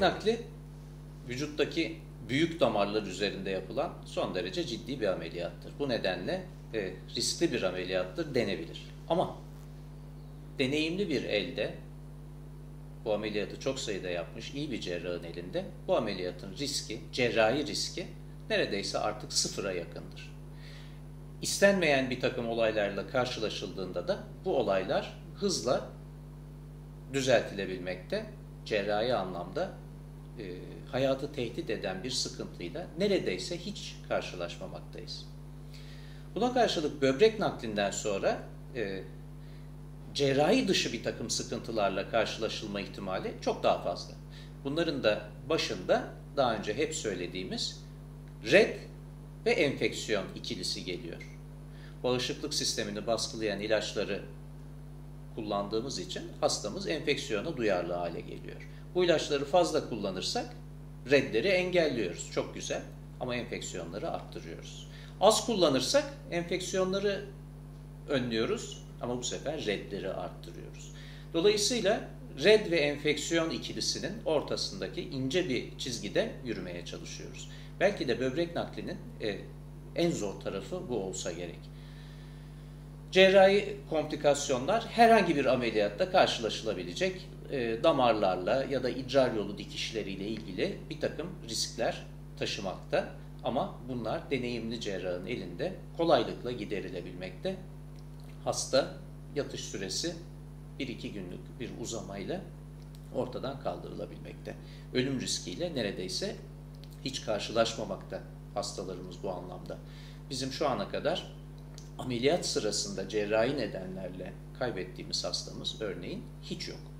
nakli vücuttaki büyük damarlar üzerinde yapılan son derece ciddi bir ameliyattır. Bu nedenle e, riskli bir ameliyattır denebilir. Ama deneyimli bir elde bu ameliyatı çok sayıda yapmış iyi bir cerrahın elinde bu ameliyatın riski, cerrahi riski neredeyse artık sıfıra yakındır. İstenmeyen bir takım olaylarla karşılaşıldığında da bu olaylar hızla düzeltilebilmekte, cerrahi anlamda e, hayatı tehdit eden bir sıkıntıyla neredeyse hiç karşılaşmamaktayız. Buna karşılık böbrek naklinden sonra e, cerrahi dışı bir takım sıkıntılarla karşılaşılma ihtimali çok daha fazla. Bunların da başında daha önce hep söylediğimiz red ve enfeksiyon ikilisi geliyor. Bağışıklık sistemini baskılayan ilaçları kullandığımız için hastamız enfeksiyona duyarlı hale geliyor. Bu ilaçları fazla kullanırsak redleri engelliyoruz. Çok güzel ama enfeksiyonları arttırıyoruz. Az kullanırsak enfeksiyonları önlüyoruz ama bu sefer redleri arttırıyoruz. Dolayısıyla red ve enfeksiyon ikilisinin ortasındaki ince bir çizgide yürümeye çalışıyoruz. Belki de böbrek naklinin e, en zor tarafı bu olsa gerek. Cerrahi komplikasyonlar herhangi bir ameliyatta karşılaşılabilecek e, damarlarla ya da idrar yolu dikişleriyle ilgili bir takım riskler taşımakta. Ama bunlar deneyimli cerrahın elinde kolaylıkla giderilebilmekte. Hasta yatış süresi 1-2 günlük bir uzamayla ortadan kaldırılabilmekte. Ölüm riskiyle neredeyse hiç karşılaşmamakta hastalarımız bu anlamda. Bizim şu ana kadar ameliyat sırasında cerrahi nedenlerle kaybettiğimiz hastamız örneğin hiç yok.